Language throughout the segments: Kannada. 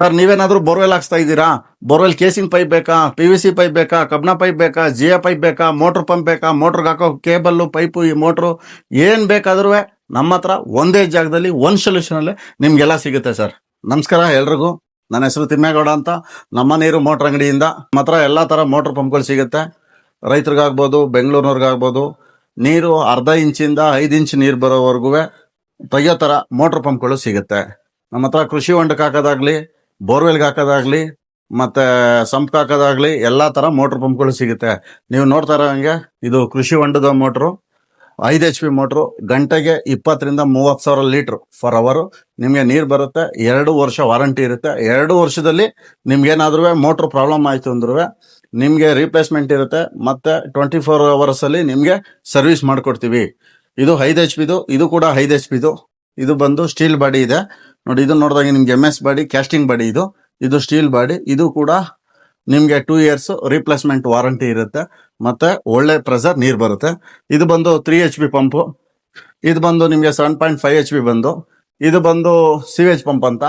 ಸರ್, ನೀವೇನಾದ್ರೂ ಬೋರ್ವೆಲ್ ಹಾಕ್ಸ್ತಾ ಇದ್ದೀರಾ? ಬೋರ್ವೆಲ್ ಕೇಸಿಂಗ್ ಪೈಪ್ ಬೇಕಾ? ಪಿ ವಿ ಸಿ ಪೈಪ್ ಬೇಕಾ? ಕಬ್ಬಿಣ ಪೈಪ್ ಬೇಕಾ? ಜಿಯೋ ಪೈಪ್ ಬೇಕಾ? ಮೋಟ್ರ್ ಪಂಪ್ ಬೇಕಾ? ಮೋಟ್ರ್ಗೆ ಹಾಕೋ ಕೇಬಲ್ಲು, ಪೈಪು, ಈ ಮೋಟ್ರು ಏನ್ ಬೇಕಾದ್ರೂ ನಮ್ಮ ಹತ್ರ ಒಂದೇ ಜಾಗದಲ್ಲಿ ಒಂದು ಸೊಲ್ಯೂಷನ್ ಅಲ್ಲಿ ನಿಮ್ಗೆಲ್ಲ ಸಿಗುತ್ತೆ ಸರ್. ನಮಸ್ಕಾರ ಎಲ್ರಿಗೂ. ನನ್ನ ಹೆಸರು ತಿಮ್ಮೇಗೌಡ ಅಂತ. ನಮ್ಮ ನೀರು ಮೋಟ್ರ್ ಅಂಗಡಿಯಿಂದ. ನಮ್ಮ ಹತ್ರ ಎಲ್ಲಾ ತರ ಮೋಟ್ರ್ ಪಂಪ್ಗಳು ಸಿಗುತ್ತೆ. ರೈತರಿಗಾಗ್ಬೋದು, ಬೆಂಗಳೂರಿನವ್ರಿಗಾಗ್ಬೋದು, ನೀರು ಅರ್ಧ ಇಂಚಿಂದ ಐದು ಇಂಚ್ ನೀರು ಬರೋವರೆಗೂ ತೆಗಿಯೋ ಥರ ಮೋಟ್ರ್ ಪಂಪ್ಗಳು ಸಿಗುತ್ತೆ. ನಮ್ಮ ಹತ್ರ ಕೃಷಿ ಹೊಂಡಕ್ಕೆ ಹಾಕೋದಾಗ್ಲಿ ಬೋರ್ವೆಲ್ಗೆ ಹಾಕೋದಾಗ್ಲಿ, ಮತ್ತೆ ಸಂಪ್ ಹಾಕೋದಾಗ್ಲಿ ಎಲ್ಲಾ ತರ ಮೋಟ್ರ್ ಪಂಪ್ಗಳು ಸಿಗುತ್ತೆ. ನೀವು ನೋಡ್ತಾ ಇರೋಂಗೆ ಇದು ಕೃಷಿ ಹೊಂಡದ ಮೋಟ್ರು ಐದು ಎಚ್ ಪಿ ಮೋಟ್ರು ಗಂಟೆಗೆ ಇಪ್ಪತ್ತರಿಂದ ಮೂವತ್ತು ಸಾವಿರ ಲೀಟ್ರ್ ಫರ್ ಅವರ್ ನಿಮಗೆ ನೀರು ಬರುತ್ತೆ, ಎರಡು ವರ್ಷ ವಾರಂಟಿ ಇರುತ್ತೆ. ಎರಡು ವರ್ಷದಲ್ಲಿ ನಿಮ್ಗೇನಾದ್ರೂ ಮೋಟ್ರ್ ಪ್ರಾಬ್ಲಮ್ ಆಯಿತು ಅಂದ್ರೂ ನಿಮಗೆ ರೀಪ್ಲೇಸ್ಮೆಂಟ್ ಇರುತ್ತೆ, ಮತ್ತೆ ಟ್ವೆಂಟಿ ಫೋರ್ ಅವರ್ಸ್ ಅಲ್ಲಿ ನಿಮ್ಗೆ ಸರ್ವಿಸ್ ಮಾಡ್ಕೊಡ್ತೀವಿ. ಇದು ಐದು ಎಚ್ ಪಿದು ಇದು ಕೂಡ ಐದು ಎಚ್ ಪಿದು ಇದು ಬಂದು ಸ್ಟೀಲ್ ಬಾಡಿ ಇದೆ. ನೋಡಿ ಇದು ನೋಡಿದಾಗ ನಿಮ್ಗೆ M S body casting body ಇದು ಇದು ಸ್ಟೀಲ್ ಬಾಡಿ ಇದು ಕೂಡ ನಿಮ್ಗೆ ಟೂ ಇಯರ್ಸ್ ರೀಪ್ಲೇಸ್ಮೆಂಟ್ ವಾರಂಟಿ ಇರುತ್ತೆ. ಮತ್ತೆ ಒಳ್ಳೆ ಪ್ರೆಸರ್ ನೀರ್ ಬರುತ್ತೆ. ಇದು ಬಂದು ತ್ರೀ ಎಚ್ ಪಿ ಪಂಪು ಇದು ಬಂದು ನಿಮ್ಗೆ seven point five H P ಬಂದು, ಇದು ಬಂದು ಸಿವೇಜ್ ಪಂಪ್ ಅಂತ.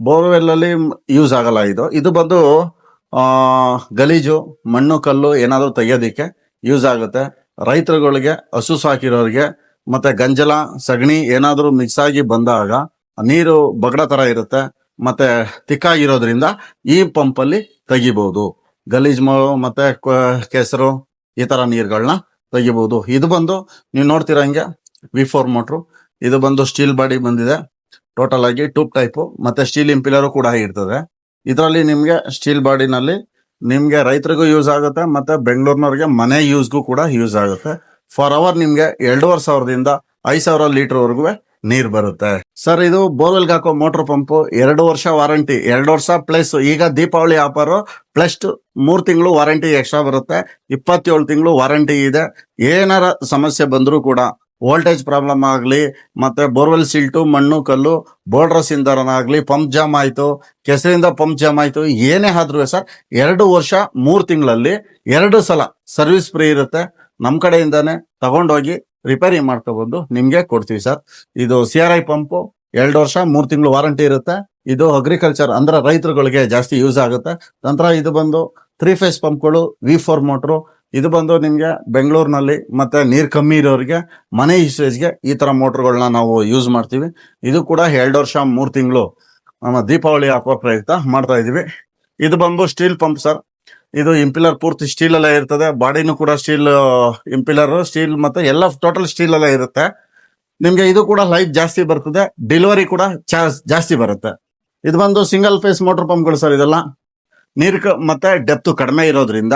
ಬೋರ್ವೆಲ್ ಅಲ್ಲಿ ಯೂಸ್ ಆಗಲ್ಲ ಇದು. ಇದು ಬಂದು ಗಲೀಜು, ಮಣ್ಣು, ಕಲ್ಲು ಏನಾದರೂ ತೆಗೆಯೋದಿಕ್ಕೆ ಯೂಸ್ ಆಗುತ್ತೆ. ರೈತರುಗಳಿಗೆ, ಹಸು ಸಾಕಿರೋರಿಗೆ, ಮತ್ತೆ ಗಂಜಲ, ಸಗಣಿ ಏನಾದರೂ ಮಿಕ್ಸ್ ಆಗಿ ಬಂದಾಗ ನೀರು ಬಗಡ ತರ ಇರುತ್ತೆ, ಮತ್ತೆ ತಿಕ್ಕಾಗಿರೋದ್ರಿಂದ ಈ ಪಂಪ್ ಅಲ್ಲಿ ತೆಗಿಬಹುದು ಗಲೀಜ್ ಮತ್ತೆ ಕೆಸರು, ಈ ತರ ನೀರ್ಗಳನ್ನ ತೆಗಿಬಹುದು ಇದು ಬಂದು ನೀವು ನೋಡ್ತಿರಂಗೆ ವಿ ಫೋರ್ ಮೋಟ್ರು ಇದು ಬಂದು ಸ್ಟೀಲ್ ಬಾಡಿ ಬಂದಿದೆ. ಟೋಟಲ್ ಆಗಿ ಟೂಬ್ ಟೈಪ್ ಮತ್ತೆ ಸ್ಟೀಲ್ ಇಂಪಿಲರು ಕೂಡ ಇರ್ತದೆ. ಇದರಲ್ಲಿ ನಿಮ್ಗೆ ಸ್ಟೀಲ್ ಬಾಡಿನಲ್ಲಿ ನಿಮ್ಗೆ ರೈತರಿಗೂ ಯೂಸ್ ಆಗುತ್ತೆ, ಮತ್ತೆ ಬೆಂಗಳೂರಿನವ್ರಿಗೆ ಮನೆ ಯೂಸ್ಗೂ ಕೂಡ ಯೂಸ್ ಆಗುತ್ತೆ. ಫಾರ್ ಅವರ್ ನಿಮ್ಗೆ ಎರಡೂವರೆ ಸಾವಿರದಿಂದ ಐದು ಸಾವಿರ ಲೀಟರ್ ವರೆಗೂ ನೀರ್ ಬರುತ್ತೆ. ಸರ್ ಇದು ಬೋರ್ವೆಲ್ ಹಾಕೋ ಮೋಟರ್ ಪಂಪ್ ಎರಡು ವರ್ಷ ವಾರಂಟಿ ಎರಡು ವರ್ಷ ಪ್ಲಸ್ ಈಗ ದೀಪಾವಳಿ ಆಫರ್ ಪ್ಲಸ್ ಮೂರ್ ತಿಂಗಳು ವಾರಂಟಿ ಎಕ್ಸ್ಟ್ರಾ ಬರುತ್ತೆ. ಇಪ್ಪತ್ತೇಳು ತಿಂಗಳು ವಾರಂಟಿ ಇದೆ. ಏನಾರ ಸಮಸ್ಯೆ ಬಂದರೂ ಕೂಡ ವೋಲ್ಟೇಜ್ ಪ್ರಾಬ್ಲಮ್ ಆಗಲಿ, ಮತ್ತೆ ಬೋರ್ವೆಲ್ ಸಿಲ್ಟು ಮಣ್ಣು, ಕಲ್ಲು ಬೋರ್ಡ್ರಸ್ ಇಂದನಾಗ್ಲಿ ಪಂಪ್ ಜಾಮ್ ಆಯಿತು, ಕೆಸರಿಂದ ಪಂಪ್ ಜಾಮ್ ಆಯಿತು, ಏನೇ ಆದ್ರೂ ಸರ್ ಎರಡು ವರ್ಷ, ಮೂರು ತಿಂಗಳಲ್ಲಿ ಎರಡು ಸಲ ಸರ್ವಿಸ್ ಫ್ರೀ ಇರುತ್ತೆ. ನಮ್ಮ ಕಡೆಯಿಂದಾನೆ ತಗೊಂಡೋಗಿ ರಿಪೇರಿ ಮಾಡ್ಕೊಬಂದು ನಿಮ್ಗೆ ಕೊಡ್ತೀವಿ ಸರ್ ಇದು ಸಿ ಆರ್ ಐ ಪಂಪು ಎರಡು ವರ್ಷ, ಮೂರು ತಿಂಗಳು ವಾರಂಟಿ ಇರುತ್ತೆ. ಇದು ಅಗ್ರಿಕಲ್ಚರ್ ಅಂದ್ರೆ ರೈತರುಗಳಿಗೆ ಜಾಸ್ತಿ ಯೂಸ್ ಆಗುತ್ತೆ. ನಂತರ ಇದು ಬಂದು ತ್ರೀ ಫೇಸ್ ಪಂಪ್ಗಳು ವಿ ಫೋರ್ ಮೋಟ್ರು ಇದು ಬಂದು ನಿಮ್ಗೆ ಬೆಂಗಳೂರಿನಲ್ಲಿ ಮತ್ತೆ ನೀರ್ ಕಮ್ಮಿ ಇರೋರಿಗೆ, ಮನೆ ಯೂಸೇಜ್ಗೆ ಈ ತರ ಮೋಟರ್ಗಳನ್ನ ನಾವು ಯೂಸ್ ಮಾಡ್ತೀವಿ. ಇದು ಕೂಡ ಎರಡು ವರ್ಷ, ಮೂರು ತಿಂಗಳು ನಮ್ಮ ದೀಪಾವಳಿ ಹಾಕುವ ಪ್ರಯುಕ್ತ ಮಾಡ್ತಾ ಇದೀವಿ. ಇದು ಬಂದು ಸ್ಟೀಲ್ ಪಂಪ್ ಸರ್ ಇದು ಇಂಪಿಲರ್ ಪೂರ್ತಿ ಸ್ಟೀಲ್ ಅಲ್ಲೇ ಇರ್ತದೆ. ಬಾಡಿನೂ ಕೂಡ ಸ್ಟೀಲ್ ಇಂಪಿಲರ್ ಸ್ಟೀಲ್ ಮತ್ತೆ ಎಲ್ಲ ಟೋಟಲ್ ಸ್ಟೀಲ್ ಅಲ್ಲೇ ಇರುತ್ತೆ. ನಿಮ್ಗೆ ಇದು ಕೂಡ ಲೈಫ್ ಜಾಸ್ತಿ ಬರ್ತದೆ. ಡೆಲಿವರಿ ಕೂಡ ಚಾರ್ಜ್ ಜಾಸ್ತಿ ಬರುತ್ತೆ. ಇದು ಬಂದು ಸಿಂಗಲ್ ಫೇಸ್ ಮೋಟರ್ ಪಂಪ್ಗಳು ಸರ್ ಇದೆಲ್ಲ. ನೀರ್ ಮತ್ತೆ ಡೆಪ್ತ್ ಕಡಿಮೆ ಇರೋದ್ರಿಂದ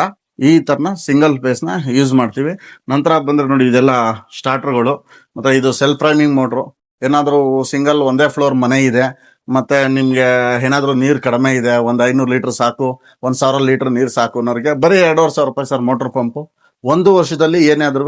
ಈ ತರನ ಸಿಂಗಲ್ ಫೇಸ್ನ ಯೂಸ್ ಮಾಡ್ತೀವಿ. ನಂತರ ಬಂದ್ರೆ ನೋಡಿ ಇದೆಲ್ಲ ಸ್ಟಾರ್ಟರ್ಗಳು ಮತ್ತೆ ಇದು ಸೆಲ್ಫ್ ರನ್ನಿಂಗ್ ಮೋಟ್ರು ಏನಾದರೂ ಸಿಂಗಲ್ ಒಂದೇ ಫ್ಲೋರ್ ಮನೆ ಇದೆ. ಮತ್ತೆ ನಿಮ್ಗೆ ಏನಾದರೂ ನೀರು ಕಡಿಮೆ ಇದೆ, ಒಂದ್ ಐನೂರು ಲೀಟರ್ ಸಾಕು, ಒಂದ್ ಸಾವಿರ ಲೀಟರ್ ನೀರು ಸಾಕು ಅನ್ನೋರಿಗೆ ಬರೀ ಎರಡೂವರೆ ಸಾವಿರ ರೂಪಾಯಿ ಸರ್ ಮೋಟರ್ ಪಂಪ್. ಒಂದು ವರ್ಷದಲ್ಲಿ ಏನಾದ್ರೂ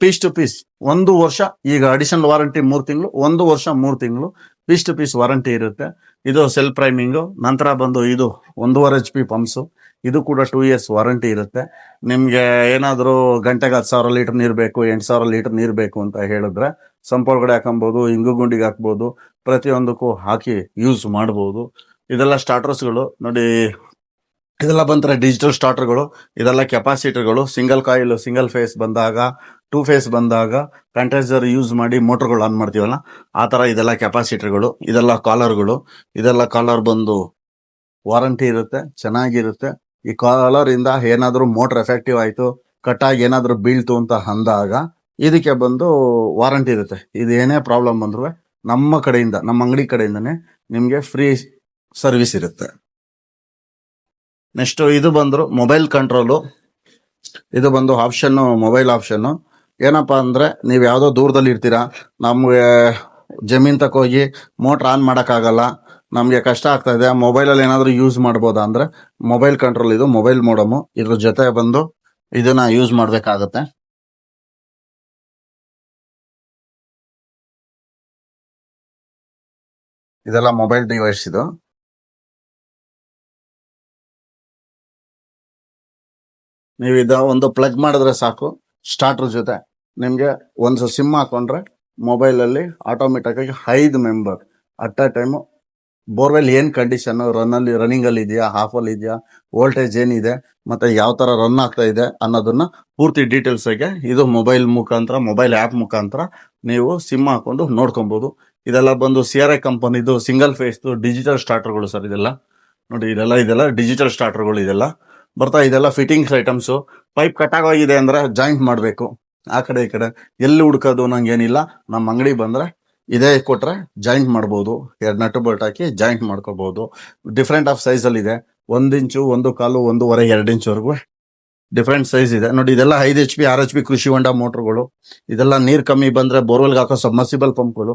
ಪೀಸ್ ಟು ಪೀಸ್, ಒಂದು ವರ್ಷ, ಈಗ ಅಡಿಷನಲ್ ವಾರಂಟಿ ಮೂರು ತಿಂಗಳು, ಒಂದು ವರ್ಷ ಮೂರು ತಿಂಗಳು, ಪೀಸ್ ಟು ಪೀಸ್ ವಾರಂಟಿ ಇರುತ್ತೆ. ಇದು ಸೆಲ್ಫ್ ಪ್ರೈಮಿಂಗು ನಂತರ ಬಂದು ಇದು ಒಂದೂವರೆ ಎಚ್ ಪಿ ಪಂಪ್ಸು ಇದು ಕೂಡ ಟೂ ಇಯರ್ಸ್ ವಾರಂಟಿ ಇರುತ್ತೆ. ನಿಮಗೆ ಏನಾದರೂ ಗಂಟೆಗೆ ಹತ್ತು ಸಾವಿರ ಲೀಟರ್ ನೀರು ಬೇಕು, ಎಂಟು ಸಾವಿರ ಲೀಟರ್ ನೀರು ಬೇಕು ಅಂತ ಹೇಳಿದ್ರೆ ಸಂಪೊಳಗಡೆ ಹಾಕೊಬಹುದು ಇಂಗು ಗುಂಡಿಗೆ ಹಾಕ್ಬೋದು, ಪ್ರತಿಯೊಂದಕ್ಕೂ ಹಾಕಿ ಯೂಸ್ ಮಾಡಬಹುದು ಇದೆಲ್ಲ ಸ್ಟಾರ್ಟರ್ಸ್ಗಳು ನೋಡಿ, ಇದೆಲ್ಲ ಬಂದರೆ ಡಿಜಿಟಲ್ ಸ್ಟಾರ್ಟರ್ಗಳು ಇದೆಲ್ಲ ಕೆಪಾಸಿಟರ್ಗಳು ಸಿಂಗಲ್ ಕಾಯಿಲ್ ಸಿಂಗಲ್ ಫೇಸ್ ಬಂದಾಗ ಟೂ ಫೇಸ್ ಬಂದಾಗ ಕಂಟ್ರೆಸರ್ ಯೂಸ್ ಮಾಡಿ ಮೋಟರ್ಗಳು ಆನ್ ಮಾಡ್ತೀವಲ್ಲ, ಆ ತರ ಇದೆಲ್ಲ ಕೆಪಾಸಿಟರ್ಗಳು ಇದೆಲ್ಲ ಕಾಲರ್ಗಳು ಇದೆಲ್ಲ ಕಾಲರ್ ಬಂದು ವಾರಂಟಿ ಇರುತ್ತೆ, ಚೆನ್ನಾಗಿರುತ್ತೆ. ಈ ಕಾಲರ್ ಇಂದ ಮೋಟ್ರ್ ಮೋಟರ್ ಎಫೆಕ್ಟಿವ್ ಆಯ್ತು ಕಟ್ಟಾಗಿ ಏನಾದರೂ ಬೀಳ್ತು ಅಂತ ಅಂದಾಗ ಇದಕ್ಕೆ ಬಂದು ವಾರಂಟಿ ಇರುತ್ತೆ. ಇದು ಏನೇ ಪ್ರಾಬ್ಲಮ್ ಬಂದ್ರು ನಮ್ಮ ಕಡೆಯಿಂದ, ನಮ್ಮ ಅಂಗಡಿ ಕಡೆಯಿಂದನೇ ನಿಮಗೆ ಫ್ರೀ ಸರ್ವಿಸ್ ಇರುತ್ತೆ. ನೆಕ್ಸ್ಟ್ ಇದು ಬಂದ್ರು ಮೊಬೈಲ್ ಕಂಟ್ರೋಲು ಇದು ಬಂದು ಆಪ್ಷನ್ ಮೊಬೈಲ್ ಆಪ್ಷನ್ ಏನಪ್ಪಾ ಅಂದ್ರೆ ನೀವು ಯಾವುದೋ ದೂರದಲ್ಲಿ ಇರ್ತೀರಾ, ನಮಗೆ ಜಮೀನ್ ತಕ ಹೋಗಿ ಮೋಟರ್ ಆನ್ ಮಾಡೋಕ್ಕಾಗಲ್ಲ, ನಮಗೆ ಕಷ್ಟ ಆಗ್ತಾ ಇದೆ ಮೊಬೈಲ್ ಅಲ್ಲಿ ಏನಾದ್ರು ಯೂಸ್ ಮಾಡ್ಬೋದಾ ಅಂದ್ರೆ ಮೊಬೈಲ್ ಕಂಟ್ರೋಲ್ ಇದು ಮೊಬೈಲ್ ಮೋಡಮು ಇದ್ರ ಜೊತೆ ಬಂದು ಇದನ್ನ ಯೂಸ್ ಮಾಡ್ಬೇಕಾಗತ್ತೆ. ಇದೆಲ್ಲ ಮೊಬೈಲ್ ಡಿವೈಸ್ ಇದು. ನೀವು ಇದ ಒಂದು ಪ್ಲಗ್ ಮಾಡಿದ್ರೆ ಸಾಕು. ಸ್ಟಾರ್ಟರ್ ಜೊತೆ ನಿಮ್ಗೆ ಒಂದು ಸಿಮ್ ಹಾಕೊಂಡ್ರೆ ಮೊಬೈಲ್ ಅಲ್ಲಿ ಆಟೋಮೆಟಿಕ್ ಆಗಿ ಐದು member at a time borewell ಏನ್ ಕಂಡೀಷನ್ ರನ್ ಅಲ್ಲಿ ರನ್ನಿಂಗ್ ಅಲ್ಲಿ ಇದೆಯಾ ಹಾಫ್ ಅಲ್ಲಿ ಇದೆಯಾ ವೋಲ್ಟೇಜ್ ಏನಿದೆ, ಮತ್ತೆ ಯಾವ ತರ ರನ್ ಆಗ್ತಾ ಇದೆ ಅನ್ನೋದನ್ನ ಪೂರ್ತಿ ಡೀಟೇಲ್ಸ್ ಆಗಿ ಇದು ಮೊಬೈಲ್ ಮುಖಾಂತರ ಮೊಬೈಲ್ ಆಪ್ ಮುಖಾಂತರ ನೀವು ಸಿಮ್ ಹಾಕೊಂಡು ನೋಡ್ಕೊಬಹುದು ಇದೆಲ್ಲ ಬಂದು ಸಿ ಆರ್ ಐ ಕಂಪನಿದು ಸಿಂಗಲ್ ಫೇಸ್ ಡಿಜಿಟಲ್ ಸ್ಟಾರ್ಟರ್ಗಳು ಸರ್ ಇದೆಲ್ಲ. ನೋಡಿ, ಇದೆಲ್ಲ ಇದೆಲ್ಲ ಡಿಜಿಟಲ್ ಸ್ಟಾರ್ಟರ್ಗಳು ಇದೆಲ್ಲ. ಬರ್ತಾ, ಇದೆಲ್ಲ ಫಿಟ್ಟಿಂಗ್ಸ್ ಐಟಮ್ಸು ಪೈಪ್ ಕಟ್ ಆಗೋಗಿದೆ ಅಂದ್ರೆ ಜಾಯಿಂಟ್ ಮಾಡಬೇಕು. ಆ ಕಡೆ, ಈ ಕಡೆ. ಎಲ್ಲಿ ಹುಡ್ಕೋದು ನಂಗೇನಿಲ್ಲ. ನಮ್ಮ ಅಂಗಡಿ ಬಂದ್ರೆ ಇದೇ ಕೊಟ್ಟರೆ ಜಾಯಿಂಟ್ ಮಾಡ್ಬೋದು. ಎರಡು ನಟ್ಟು ಬೋಲ್ಟ್ ಹಾಕಿ ಜಾಯಿಂಟ್ ಮಾಡ್ಕೋಬೋದು. ಡಿಫ್ರೆಂಟ್ ಆಫ್ ಸೈಜಲ್ಲಿ ಇದೆ ಒಂದು ಇಂಚು, ಒಂದು ಕಾಲು, ಒಂದೂವರೆ, ಎರಡು ಇಂಚುವರೆಗೂ ಡಿಫ್ರೆಂಟ್ ಸೈಜ್ ಇದೆ. ನೋಡಿ, ಇದೆಲ್ಲ ಐದು H P R H P ಕೃಷಿ ಹೊಂಡ ಮೋಟ್ರ್ಗಳು ಇದೆಲ್ಲ ನೀರು ಕಮ್ಮಿ ಬಂದರೆ ಬೋರ್ವೆಲ್ಗೆ ಹಾಕೋ ಸಬ್ಮರ್ಸಿಬಲ್ ಪಂಪ್ಗಳು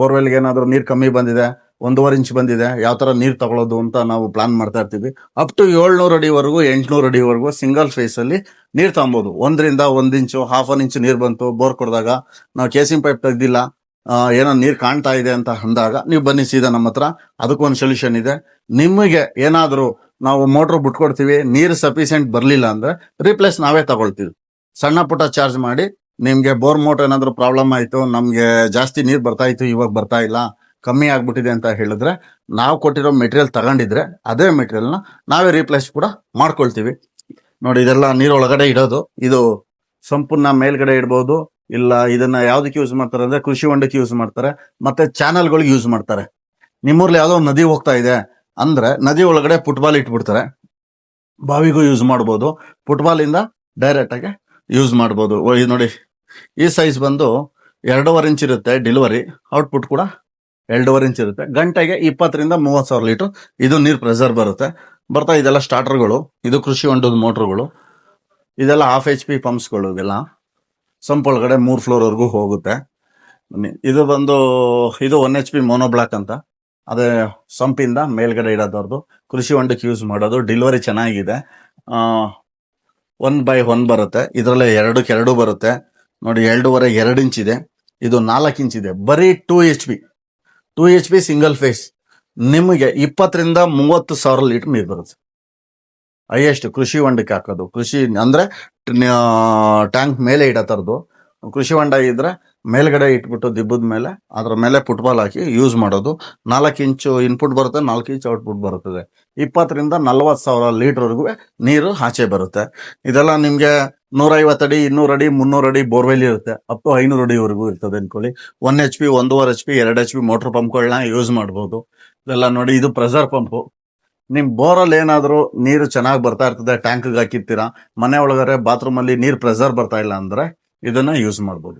ಬೋರ್ವೆಲ್ಗೆ ಏನಾದರೂ ನೀರು ಕಮ್ಮಿ ಬಂದಿದೆ, ಒಂದೂವರೆ ಇಂಚ್ ಬಂದಿದೆ, ಯಾವ ಥರ ನೀರು ತಗೊಳ್ಳೋದು ಅಂತ ನಾವು ಪ್ಲಾನ್ ಮಾಡ್ತಾ ಇರ್ತೀವಿ. ಅಪ್ ಟು ಏಳ್ನೂರು ಅಡಿವರೆಗೂ, ಎಂಟ್ನೂರು ಅಡಿವರೆಗೂ ಸಿಂಗಲ್ ಫೇಸ್ ಅಲ್ಲಿ ನೀರ್ ತಗೊಬೋದು ಒಂದರಿಂದ ಒಂದು ಇಂಚು ಹಾಫ್ ಅನ್ ಇಂಚ್ ನೀರು ಬಂತು, ಬೋರ್ ಕೊಡಿದಾಗ ನಾವು ಕೇಸಿಂಗ್ ಪೈಪ್ ತೆಗ್ದಿಲ್ಲ ಏನೋ ನೀರು ಕಾಣ್ತಾ ಇದೆ ಅಂತ ಅಂದಾಗ ನೀವು ಬನ್ನಿ ಸೀದಾ ನಮ್ಮ ಹತ್ರ ಅದಕ್ಕೊಂದು ಸೊಲ್ಯೂಷನ್ ಇದೆ. ನಿಮಗೆ ಏನಾದರೂ ನಾವು ಮೋಟ್ರ್ ಬಿಟ್ಕೊಡ್ತೀವಿ, ನೀರು ಸಫಿಸಿಯೆಂಟ್ ಬರಲಿಲ್ಲ ಅಂದರೆ ರೀಪ್ಲೇಸ್ ನಾವೇ ತಗೊಳ್ತೀವಿ. ಸಣ್ಣ ಪುಟ್ಟ ಚಾರ್ಜ್ ಮಾಡಿ ನಿಮ್ಗೆ ಬೋರ್ ಮೋಟರ್ ಏನಾದ್ರು ಪ್ರಾಬ್ಲಮ್ ಆಯ್ತು, ನಮ್ಗೆ ಜಾಸ್ತಿ ನೀರ್ ಬರ್ತಾ ಇತ್ತು, ಇವಾಗ ಬರ್ತಾ ಇಲ್ಲ, ಕಮ್ಮಿ ಆಗ್ಬಿಟ್ಟಿದೆ ಅಂತ ಹೇಳಿದ್ರೆ ನಾವು ಕೊಟ್ಟಿರೋ ಮೆಟೀರಿಯಲ್ ತಗೊಂಡಿದ್ರೆ ಅದೇ ಮೆಟೀರಿಯಲ್ನ ನಾವೇ ರೀಪ್ಲೇಸ್ ಕೂಡ ಮಾಡ್ಕೊಳ್ತೀವಿ. ನೋಡಿ, ಇದೆಲ್ಲ ನೀರೊಳಗಡೆ ಇಡೋದು, ಇದು ಸಂಪೂರ್ಣ ಮೇಲ್ಗಡೆ ಇಡ್ಬೋದು, ಇಲ್ಲ ಇದನ್ನ ಯಾವ್ದಕ್ಕೆ ಯೂಸ್ ಮಾಡ್ತಾರೆ ಅಂದ್ರೆ ಕೃಷಿ ಹೊಂಡಕ್ಕೆ ಯೂಸ್ ಮಾಡ್ತಾರೆ, ಮತ್ತೆ ಚಾನಲ್ಗಳಿಗೆ ಯೂಸ್ ಮಾಡ್ತಾರೆ. ನಿಮ್ಮೂರ್ಲಿ ಯಾವುದೋ ನದಿ ಹೋಗ್ತಾ ಇದೆ, ಅಂದ್ರೆ ನದಿ ಒಳಗಡೆ ಫುಟ್ಬಾಲ್ ಇಟ್ಬಿಡ್ತಾರೆ. ಬಾವಿಗೂ ಯೂಸ್ ಮಾಡ್ಬೋದು ಫುಟ್ಬಾಲ್ ಇಂದ ಡೈರೆಕ್ಟ್ ಆಗಿ ಯೂಸ್ ಮಾಡ್ಬೋದು. ನೋಡಿ ಈ ಸೈಜ್ ಬಂದು ಎರಡೂವರೆ ಇಂಚ್ ಇರುತ್ತೆ ಡೆಲಿವರಿ ಔಟ್ಪುಟ್ ಕೂಡ ಎರಡೂವರೆ ಇಂಚ್ ಇರುತ್ತೆ. ಗಂಟೆಗೆ ಇಪ್ಪತ್ತರಿಂದ ಮೂವತ್ತು ಸಾವಿರ ಲೀಟರ್ ಇದು ನೀರು ಪ್ರೆಸರ್ ಬರುತ್ತೆ. ಬರ್ತಾ ಇದೆಲ್ಲ ಸ್ಟಾರ್ಟರ್ಗಳು ಇದು ಕೃಷಿ ಹೊಂಡದ ಮೋಟ್ರ್ಗಳು ಇದೆಲ್ಲ ಹಾಫ್ ಎಚ್ ಪಿ ಪಂಪ್ಸ್ಗಳು ಇವೆಲ್ಲ. ಸಂಪ್ ಒಳಗಡೆ ಮೂರು ಫ್ಲೋರ್ ವರೆಗೂ ಹೋಗುತ್ತೆ. ಇದು ಬಂದು, ಇದು ಒನ್ ಎಚ್ ಪಿ ಮೋನೋಬ್ಲಾಕ್ ಅಂತ. ಅದೇ ಸಂಪಿಂದ ಮೇಲ್ಗಡೆ ಇಡೋದವ್ರದ್ದು ಕೃಷಿ ಹೊಂಡಕ್ಕೆ ಯೂಸ್ ಮಾಡೋದು. ಡೆಲಿವರಿ ಚೆನ್ನಾಗಿದೆ. ಒನ್ ಬೈ ಒನ್ ಬರುತ್ತೆ. ಇದರಲ್ಲೇ ಎರಡಕ್ಕೆ ಎರಡು ಬರುತ್ತೆ. ನೋಡಿ, ಎರಡೂವರೆ ಎರಡು ಇಂಚ್ ಇದೆ. ಇದು ನಾಲ್ಕು ಇಂಚ್ ಇದೆ. ಬರೀ two H P two H P single phase ನಿಮಗೆ ಇಪ್ಪತ್ತರಿಂದ ಮೂವತ್ತು ಸಾವಿರ ಲೀಟರ್ ನೀರು ಬರುತ್ತೆ. ಹೈಯೆಸ್ಟ್ ಕೃಷಿ ಹೊಂಡಕ್ಕೆ ಹಾಕೋದು. ಕೃಷಿ ಅಂದ್ರೆ ಟ್ಯಾಂಕ್ ಮೇಲೆ ಇಡೋ ಥರದ್ದು. ಕೃಷಿ ಹೊಂಡ ಇದ್ರೆ ಮೇಲ್ಗಡೆ ಇಟ್ಬಿಟ್ಟು ದಿಬ್ಬದ ಮೇಲೆ ಅದ್ರ ಮೇಲೆ ಫುಟ್ಬಾಲ್ ಹಾಕಿ ಯೂಸ್ ಮಾಡೋದು. ನಾಲ್ಕು ಇಂಚು ಇನ್ಪುಟ್ ಬರುತ್ತೆ, ನಾಲ್ಕು ಇಂಚು ಔಟ್ಪುಟ್ ಬರುತ್ತದೆ. ಇಪ್ಪತ್ತರಿಂದ ನಲ್ವತ್ತು ಸಾವಿರ ಲೀಟರ್ವರೆಗೂ ನೀರು ಆಚೆ ಬರುತ್ತೆ. ಇದೆಲ್ಲ ನಿಮಗೆ ನೂರೈವತ್ತು ಅಡಿ, ಇನ್ನೂರು ಅಡಿ, ಮುನ್ನೂರು ಅಡಿ ಬೋರ್ವೆಲ್ ಇರುತ್ತೆ. ಅಪ್ ಟು ಐನೂರು ಅಡಿವರೆಗೂ ಇರ್ತದೆ ಅನ್ಕೊಳ್ಳಿ. ಒನ್ ಎಚ್ ಪಿ ಒಂದೂವರೆ ಎಚ್ ಪಿ ಎರಡು ಎಚ್ ಪಿ ಮೋಟ್ರ್ ಪಂಪ್ಗಳನ್ನ ಯೂಸ್ ಮಾಡ್ಬೋದು. ಇದೆಲ್ಲ ನೋಡಿ, ಇದು ಪ್ರೆಸರ್ ಪಂಪು ನಿಮ್ಮ ಬೋರಲ್ಲಿ ಏನಾದರೂ ನೀರು ಚೆನ್ನಾಗಿ ಬರ್ತಾ ಇರ್ತದೆ ಟ್ಯಾಂಕ್ ಹಾಕಿರ್ತೀರಾ, ಮನೆ ಒಳಗಡೆ ಬಾತ್ರೂಮ್ ಅಲ್ಲಿ ನೀರ್ ಪ್ರೆಷರ್ ಬರ್ತಾ ಇಲ್ಲ ಅಂದ್ರೆ ಇದನ್ನ ಯೂಸ್ ಮಾಡ್ಬೋದು.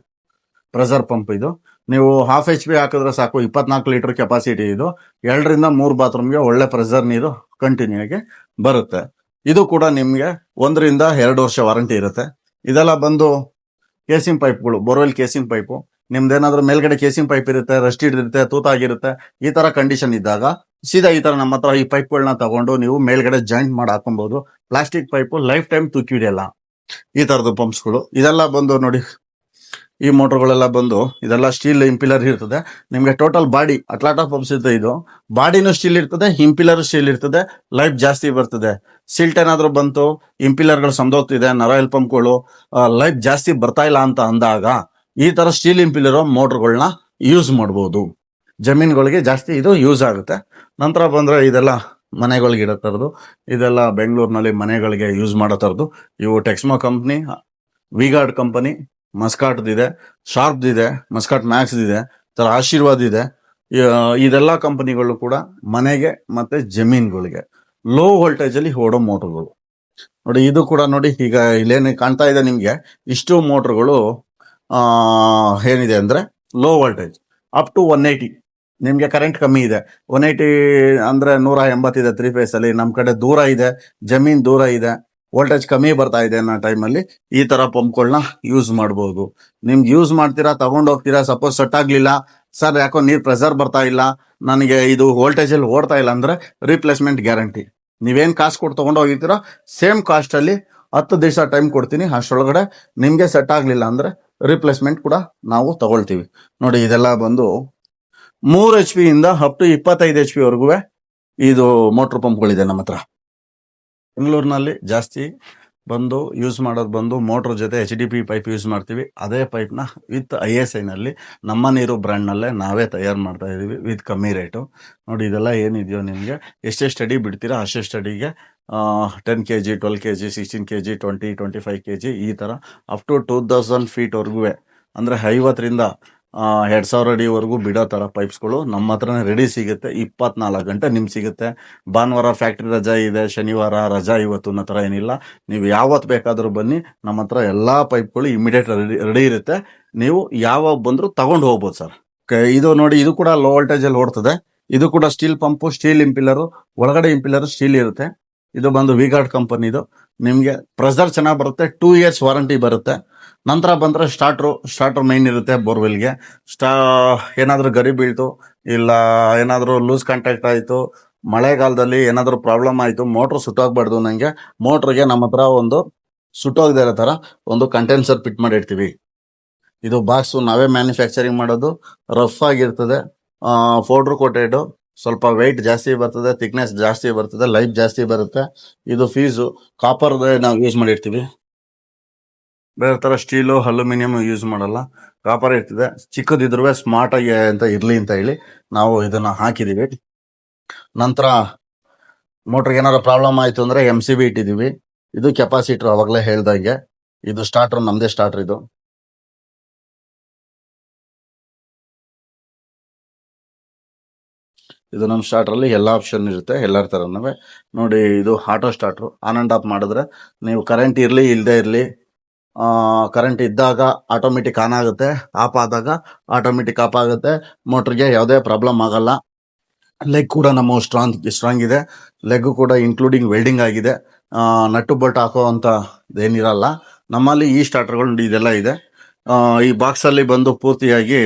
ಪ್ರೆಷರ್ ಪಂಪ್ ಇದು. ನೀವು ಹಾಫ್ ಎಚ್ ಪಿ ಹಾಕಿದ್ರೆ ಸಾಕು, ಇಪ್ಪತ್ನಾಲ್ಕು ಲೀಟರ್ ಕೆಪಾಸಿಟಿ ಇದು. ಎರಡರಿಂದ ಮೂರು ಬಾತ್ರೂಮ್ಗೆ ಒಳ್ಳೆ ಪ್ರೆಸರ್ ನೀರು ಕಂಟಿನ್ಯೂ ಆಗಿ ಬರುತ್ತೆ. ಇದು ಕೂಡ ನಿಮಗೆ ಒಂದರಿಂದ ಎರಡು ವರ್ಷ ವಾರಂಟಿ ಇರುತ್ತೆ. ಇದೆಲ್ಲ ಬಂದು ಕೇಸಿಂಗ್ ಪೈಪ್ಗಳು ಬೋರ್ವೆಲ್ ಕೇಸಿಂಗ್ ಪೈಪು ನಿಮ್ದೇನಾದ್ರೂ ಮೇಲ್ಗಡೆ ಕೇಸಿಂಗ್ ಪೈಪ್ ಇರುತ್ತೆ ರಸ್ಟ್ ಹಿಡಿದಿರುತ್ತೆ ತೂತಾಗಿರುತ್ತೆ ಈ ತರ ಕಂಡೀಷನ್ ಇದ್ದಾಗ ಸೀದಾ ಈ ತರ ನಮ್ಮ ಹತ್ರ ಈ ಪೈಪ್ಗಳನ್ನ ತಗೊಂಡು ನೀವು ಮೇಲ್ಗಡೆ ಜಾಯಿಂಟ್ ಮಾಡಿ ಹಾಕೊಬಹುದು ಪ್ಲಾಸ್ಟಿಕ್ ಪೈಪು ಲೈಫ್ ಟೈಮ್ ತೂಕಿ ಈ ತರದ ಪಂಪ್ಸ್ಗಳು ಇದೆಲ್ಲ ಬಂದು ನೋಡಿ ಈ ಮೋಟರ್ಗಳೆಲ್ಲ ಬಂದು ಇದೆಲ್ಲ ಸ್ಟೀಲ್ ಇಂಪಿಲರ್ ಇರ್ತದೆ. ನಿಮಗೆ ಟೋಟಲ್ ಬಾಡಿ ಅಟ್ಲಾಟಾ ಪಂಪ್ಸ್ ಇರ್ತದೆ ಇದು. ಬಾಡಿನೂ ಸ್ಟೀಲ್ ಇರ್ತದೆ ಇಂಪಿಲರ್ ಸ್ಟೀಲ್ ಇರ್ತದೆ ಲೈಫ್ ಜಾಸ್ತಿ ಬರ್ತದೆ. ಸಿಲ್ಟ್ ಏನಾದರೂ ಬಂತು ಇಂಪಿಲರ್ಗಳು ಸಂದೋಗ್ತಿದೆ ನರಾಯಿಲ್ ಪಂಪ್ಗಳು ಲೈಫ್ ಜಾಸ್ತಿ ಬರ್ತಾ ಇಲ್ಲ ಅಂತ ಅಂದಾಗ ಈ ತರ ಸ್ಟೀಲ್ ಇಂಪಿಲರ್ ಮೋಟರ್ಗಳನ್ನ ಯೂಸ್ ಮಾಡ್ಬೋದು. ಜಮೀನುಗಳಿಗೆ ಜಾಸ್ತಿ ಇದು ಯೂಸ್ ಆಗುತ್ತೆ. ನಂತರ ಬಂದ್ರೆ ಇದೆಲ್ಲ ಮನೆಗಳಿಗೆ ಇಡೋ ಥರದ್ದು ಇದೆಲ್ಲ ಬೆಂಗಳೂರಿನಲ್ಲಿ ಮನೆಗಳಿಗೆ ಯೂಸ್ ಮಾಡೋ ಥರದ್ದು ಇವು ಟೆಕ್ಸ್ಮೋ ಕಂಪ್ನಿ ವಿಗಾರ್ಡ್ ಕಂಪನಿ ಮಸ್ಕಾಟ್ದು ಇದೆ ಶಾರ್ಪ್ ಇದೆ, ಮಸ್ಕಾಟ್ ಮ್ಯಾಕ್ಸ್ ಇದೆ, ತರ ಆಶೀರ್ವಾದ್ ಇದೆ. ಇದೆಲ್ಲ ಕಂಪನಿಗಳು ಕೂಡ ಮನೆಗೆ ಮತ್ತೆ ಜಮೀನುಗಳಿಗೆ ಲೋ ವೋಲ್ಟೇಜ್ ಅಲ್ಲಿ ಓಡೋ ಮೋಟರ್ಗಳು. ನೋಡಿ ಇದು ಕೂಡ ನೋಡಿ ಈಗ ಇಲ್ಲೇನು ಕಾಣ್ತಾ ಇದೆ ನಿಮಗೆ, ಇಷ್ಟು ಮೋಟರ್ಗಳು ಏನಿದೆ ಅಂದ್ರೆ low voltage up to one eighty ನಿಮಗೆ ಕರೆಂಟ್ ಕಮ್ಮಿ ಇದೆ. ಒನ್ ಏಯ್ಟಿ ಅಂದ್ರೆ ನೂರ ಎಂಬತ್ತಿದೆ ತ್ರೀ ಫೇಸ್ ಅಲ್ಲಿ, ನಮ್ ಕಡೆ ದೂರ ಇದೆ, ಜಮೀನ್ ದೂರ ಇದೆ. ವೋಲ್ಟೇಜ್ ಕಮ್ಮಿ ಬರ್ತಾ ಇದೆ ಅನ್ನೋ ಟೈಮಲ್ಲಿ ಈ ಥರ ಪಂಪ್ಗಳನ್ನ ಯೂಸ್ ಮಾಡ್ಬೋದು. ನಿಮ್ಗೆ ಯೂಸ್ ಮಾಡ್ತೀರಾ, ತಗೊಂಡು ಹೋಗ್ತೀರಾ ಸಪೋಸ್ ಸೆಟ್ ಆಗಲಿಲ್ಲ ಸರ್ ಯಾಕೋ ನೀರು ಪ್ರೆಸರ್ ಬರ್ತಾ ಇಲ್ಲ, ನನಗೆ ಇದು ವೋಲ್ಟೇಜಲ್ಲಿ ಓಡ್ತಾ ಇಲ್ಲ ಅಂದರೆ ರೀಪ್ಲೇಸ್ಮೆಂಟ್ ಗ್ಯಾರಂಟಿ ನೀವೇನು ಕಾಸ್ಟ್ ಕೊಟ್ಟು ತೊಗೊಂಡು ಹೋಗಿರ್ತೀರೋ ಸೇಮ್ ಕಾಸ್ಟಲ್ಲಿ ಹತ್ತು ದಿವಸ ಟೈಮ್ ಕೊಡ್ತೀನಿ, ಅಷ್ಟರೊಳಗಡೆ ನಿಮಗೆ ಸೆಟ್ ಆಗಲಿಲ್ಲ ಅಂದರೆ ರಿಪ್ಲೇಸ್ಮೆಂಟ್ ಕೂಡ ನಾವು ತಗೊಳ್ತೀವಿ. ನೋಡಿ, ಇದೆಲ್ಲ ಬಂದು ಮೂರು ಎಚ್ ಪಿ ಇಂದ ಅಪ್ ಟು ಇಪ್ಪತ್ತೈದು ಎಚ್ ಪಿ ವರೆಗೂ ಇದು ಮೋಟ್ರ್ ಪಂಪ್ಗಳಿದೆ ನಮ್ಮ ಹತ್ರ. ಬೆಂಗಳೂರಿನಲ್ಲಿ ಜಾಸ್ತಿ ಬಂದು ಯೂಸ್ ಮಾಡೋದು ಬಂದು ಮೋಟ್ರ್ ಜೊತೆ H D P pipe use ಮಾಡ್ತೀವಿ. ಅದೇ ಪೈಪ್ನ ವಿತ್ ಐ ಎಸ್ ಐನಲ್ಲಿ ನಮ್ಮ ನೀರು ಬ್ರ್ಯಾಂಡ್ನಲ್ಲೇ ನಾವೇ ತಯಾರು ಮಾಡ್ತಾ ಇದ್ದೀವಿ ವಿತ್ ಕಮ್ಮಿ ರೇಟು ನೋಡಿ ಇದೆಲ್ಲ ಏನಿದೆಯೋ ನಿಮಗೆ? ಎಷ್ಟೆಷ್ಟು ಅಡಿ ಬಿಡ್ತೀರಾ? ಅಷ್ಟೆಷ್ಟು ಅಡಿಗೆ ten K G twelve K G sixteen K G twenty twenty five K G ಈ ಥರ ಅಪ್ ಟು ಟೂ ತೌಸಂಡ್ ಫೀಟ್ವರೆಗೂ ಅಂದರೆ ಐವತ್ತರಿಂದ ಎರಡು ಸಾವಿರ ಅಡಿವರೆಗೂ ಬಿಡೋ ಥರ ಪೈಪ್ಸ್ಗಳು ನಮ್ಮ ಹತ್ರನೇ ರೆಡಿ ಸಿಗುತ್ತೆ. ಇಪ್ಪತ್ನಾಲ್ಕು ಗಂಟೆ ನಿಮ್ಗೆ ಸಿಗುತ್ತೆ. ಭಾನುವಾರ ಫ್ಯಾಕ್ಟ್ರಿ ರಜಾ ಇದೆ, ಶನಿವಾರ ರಜಾ ಇವತ್ತು ಅನ್ನೋ ಥರ ಏನಿಲ್ಲ. ನೀವು ಯಾವತ್ತು ಬೇಕಾದರೂ ಬನ್ನಿ, ನಮ್ಮ ಹತ್ರ ಎಲ್ಲ ಪೈಪ್ಗಳು ಇಮಿಡಿಯೇಟ್ ರೆಡಿ ರೆಡಿ ಇರುತ್ತೆ. ನೀವು ಯಾವಾಗ ಬಂದರೂ ತಗೊಂಡು ಹೋಗ್ಬೋದು ಸರ್. ಇದು ನೋಡಿ, ಇದು ಕೂಡ ಲೋ ವೋಲ್ಟೇಜಲ್ಲಿ ಓಡ್ತದೆ. ಇದು ಕೂಡ ಸ್ಟೀಲ್ ಪಂಪು ಸ್ಟೀಲ್ ಇಂಪಿಲ್ಲರು ಒಳಗಡೆ ಇಂಪಿಲ್ಲರ್ ಸ್ಟೀಲ್ ಇರುತ್ತೆ. ಇದು ಬಂದು ವಿಗಾರ್ಡ್ ಕಂಪನಿದು ನಿಮಗೆ ಪ್ರೆಸರ್ ಚೆನ್ನಾಗಿ ಬರುತ್ತೆ ಟೂ ಇಯರ್ಸ್ ವಾರಂಟಿ ಬರುತ್ತೆ. ನಂತರ ಬಂದರೆ ಸ್ಟಾರ್ಟ್ರು ಸ್ಟಾರ್ಟರ್ ಮೈನ್ ಇರುತ್ತೆ ಬೋರ್ವೆಲ್ಗೆ. ಸ್ಟಾ, ಏನಾದರೂ ಗರಿ ಬೀಳ್ತು ಇಲ್ಲ ಏನಾದರೂ ಲೂಸ್ ಕಾಂಟ್ಯಾಕ್ಟ್ ಆಯಿತು, ಮಳೆಗಾಲದಲ್ಲಿ ಏನಾದರೂ ಪ್ರಾಬ್ಲಮ್ ಆಯಿತು ಮೋಟ್ರ್ ಸುಟ್ಟೋಗ್ಬಾರ್ದು ನನಗೆ ಮೋಟ್ರಿಗೆ ನಮ್ಮ ಹತ್ರ ಒಂದು ಸುಟ್ಟೋಗದೇ ಇರೋ ಥರ ಒಂದು ಕಂಟೆನ್ಸರ್ ಫಿಟ್ ಮಾಡಿರ್ತೀವಿ. ಇದು ಬಾಕ್ಸು ನಾವೇ ಮ್ಯಾನುಫ್ಯಾಕ್ಚರಿಂಗ್ ಮಾಡೋದು ರಫ್ ಆಗಿರ್ತದೆ ಫೋಡ್ರ್ ಕೋಟೆಡು ಸ್ವಲ್ಪ ವೆಯ್ಟ್ ಜಾಸ್ತಿ ಬರ್ತದೆ ಥಿಕ್ನೆಸ್ ಜಾಸ್ತಿ ಬರ್ತದೆ ಲೈಫ್ ಜಾಸ್ತಿ ಬರುತ್ತೆ, ಇದು ಫೀಸು ಕಾಪರ್ದೇ ನಾವು ಯೂಸ್ ಮಾಡಿರ್ತೀವಿ. ಬೇರೆ ಥರ ಸ್ಟೀಲು ಅಲ್ಯೂಮಿನಿಯಂ ಯೂಸ್ ಮಾಡಲ್ಲ. ಕಾಪರ್ ಇರ್ತಿದೆ. ಚಿಕ್ಕದಿದ್ರು ಸ್ಮಾರ್ಟ್ ಆಗಿ ಅಂತ ಇರ್ಲಿ ಅಂತ ಹೇಳಿ ನಾವು ಇದನ್ನ ಹಾಕಿದೀವಿ. ನಂತರ ಮೋಟ್ರಿಗೆ ಏನಾದ್ರು ಪ್ರಾಬ್ಲಮ್ ಆಯ್ತು ಅಂದ್ರೆ ಎಂ ಸಿ ಬಿ ಇಟ್ಟಿದೀವಿ. ಇದು ಕೆಪಾಸಿಟರ್ ಅವಾಗಲೇ ಹೇಳ್ದಂಗೆ. ಇದು ಸ್ಟಾರ್ಟರ್ ನಮ್ದೇ ಸ್ಟಾರ್ಟರ್ ಇದು. ಇದು ನಮ್ಮ ಸ್ಟಾರ್ಟ್ರಲ್ಲಿ ಎಲ್ಲ ಆಪ್ಷನ್ ಇರುತ್ತೆ, ಎಲ್ಲರ ಥರನೂ ನೋಡಿ, ಇದು auto starter on and off ಮಾಡಿದ್ರೆ ನೀವು ಕರೆಂಟ್ ಇರಲಿ ಇಲ್ಲದೆ ಇರಲಿ ಕರೆಂಟ್ ಇದ್ದಾಗ ಆಟೋಮೆಟಿಕ್ ಆನ್ ಆಗುತ್ತೆ ಆಫ್ ಆದಾಗ ಆಟೋಮೆಟಿಕ್ ಆಫ್ ಆಗುತ್ತೆ. ಮೋಟ್ರಿಗೆ ಯಾವುದೇ ಪ್ರಾಬ್ಲಮ್ ಆಗಲ್ಲ. ಲೆಗ್ ಕೂಡ ನಮ್ಮ ಸ್ಟ್ರಾಂಗ್ ಸ್ಟ್ರಾಂಗ್ ಇದೆ. ಲೆಗ್ ಕೂಡ ಇನ್ಕ್ಲೂಡಿಂಗ್ ವೆಲ್ಡಿಂಗ್ ಆಗಿದೆ. ನಟ್ಟು ಬೋಲ್ಟ್ ಹಾಕೋ ಅಂತ ಏನಿರಲ್ಲ. ನಮ್ಮಲ್ಲಿ ಈ ಸ್ಟಾರ್ಟರ್ಗಳು ಇದೆಲ್ಲ ಇದೆ. ಈ ಬಾಕ್ಸ್ ಅಲ್ಲಿ ಬಂದು ಪೂರ್ತಿಯಾಗಿ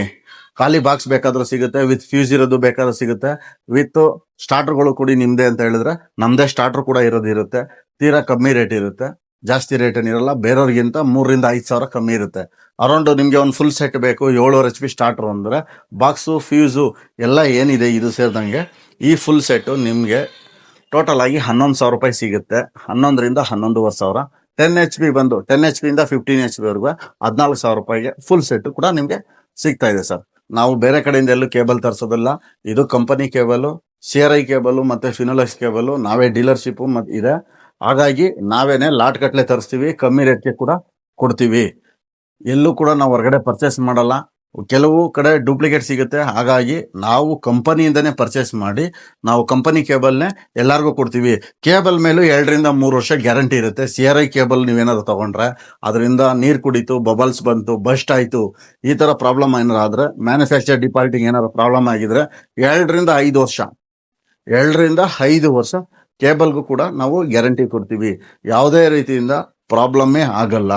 ಖಾಲಿ ಬಾಕ್ಸ್ ಬೇಕಾದ್ರೂ ಸಿಗುತ್ತೆ ವಿತ್ ಫ್ಯೂಸ್ ಇರೋದು ಬೇಕಾದ್ರೂ ಸಿಗುತ್ತೆ. ವಿತ್ ಸ್ಟಾರ್ಟರ್ಗಳು ಕೂಡ ನಿಮ್ಮದೇ ಅಂತ ಹೇಳಿದ್ರೆ, ನಮ್ದೇ ಸ್ಟಾರ್ಟರ್ ಕೂಡ ಇರೋದು ಇರುತ್ತೆ ತೀರಾ ಕಮ್ಮಿ ರೇಟ್ ಇರುತ್ತೆ. ಜಾಸ್ತಿ ರೇಟ್ ಏನಿರಲ್ಲ ಬೇರೆಯವ್ರಿಗಿಂತ ಮೂರರಿಂದ ಐದು ಸಾವಿರ ಕಮ್ಮಿ ಇರುತ್ತೆ. ಅರೌಂಡ್ ನಿಮಗೆ ಒಂದು ಫುಲ್ ಸೆಟ್ ಬೇಕು ಏಳುವರೆ ಎಚ್ ಪಿ ಸ್ಟಾರ್ಟರ್ ಅಂದರೆ ಬಾಕ್ಸು ಫ್ಯೂಸು ಎಲ್ಲ ಏನಿದೆ ಇದು ಸೇರಿದಂಗೆ ಈ ಫುಲ್ ಸೆಟ್ಟು ನಿಮಗೆ ಟೋಟಲ್ ಆಗಿ ಹನ್ನೊಂದು ಸಾವಿರ ರೂಪಾಯಿ ಸಿಗುತ್ತೆ. ಹನ್ನೊಂದರಿಂದ ಹನ್ನೊಂದುವರೆ ಸಾವಿರ. ಟೆನ್ ಎಚ್ ಪಿ ಬಂದು ಟೆನ್ ಎಚ್ ಪಿಯಿಂದ ಫಿಫ್ಟೀನ್ ಎಚ್ ಪಿವರೆಗೂ ಹದಿನಾಲ್ಕು ಸಾವಿರ ರೂಪಾಯಿಗೆ ಫುಲ್ ಸೆಟ್ಟು ಕೂಡ ನಿಮಗೆ ಸಿಗ್ತಾ ಇದೆ ಸರ್. ನಾವು ಬೇರೆ ಕಡೆಯಿಂದ ಎಲ್ಲೂ ಕೇಬಲ್ ತರಿಸೋದಿಲ್ಲ. ಇದು company cable C R I cable ಮತ್ತು ಫಿನೋಲೆಕ್ಸ್ ಕೇಬಲು ನಾವೇ ಡೀಲರ್ಶಿಪ್ಪು ಮತ್ತು ಇದೆ. ಹಾಗಾಗಿ ನಾವೇನೆ ಲಾಟ್ ಕಟ್ಲೆ ತರಿಸ್ತೀವಿ, ಕಮ್ಮಿ ರೇಟ್ಗೆ ಕೂಡ ಕೊಡ್ತೀವಿ. ಎಲ್ಲೂ ಕೂಡ ನಾವು ಹೊರಗಡೆ ಪರ್ಚೇಸ್ ಮಾಡಲ್ಲ. ಕೆಲವು ಕಡೆ ಡೂಪ್ಲಿಕೇಟ್ ಸಿಗುತ್ತೆ. ಹಾಗಾಗಿ ನಾವು ಕಂಪನಿಯಿಂದನೇ ಪರ್ಚೇಸ್ ಮಾಡಿ, ನಾವು ಕಂಪನಿ ಕೇಬಲ್ನೇ ಎಲ್ಲರಿಗೂ ಕೊಡ್ತೀವಿ. ಕೇಬಲ್ ಮೇಲೂ ಎರಡರಿಂದ ಮೂರು ವರ್ಷ ಗ್ಯಾರಂಟಿ ಇರುತ್ತೆ. ಸಿ ಆರ್ ಐ ಕೇಬಲ್ ನೀವೇನಾದ್ರು ತಗೊಂಡ್ರೆ, ಅದರಿಂದ ನೀರು ಕುಡಿತು ಬಬಲ್ಸ್ ಬಂತು ಬಸ್ಟ್ ಆಯಿತು, ಈ ಥರ ಪ್ರಾಬ್ಲಮ್ ಏನಾರು ಆದರೆ ಮ್ಯಾನುಫ್ಯಾಕ್ಚರ್ ಡಿಪಾರ್ಟಿಂಗ್ ಏನಾದ್ರು ಪ್ರಾಬ್ಲಮ್ ಆಗಿದ್ರೆ, ಎರಡರಿಂದ ಐದು ವರ್ಷ, ಎರಡರಿಂದ ಐದು ವರ್ಷ ಕೇಬಲ್ಗೂ ಕೂಡ ನಾವು ಗ್ಯಾರಂಟಿ ಕೊಡ್ತೀವಿ. ಯಾವುದೇ ರೀತಿಯಿಂದ ಪ್ರಾಬ್ಲಮ್ಮೇ ಆಗಲ್ಲ.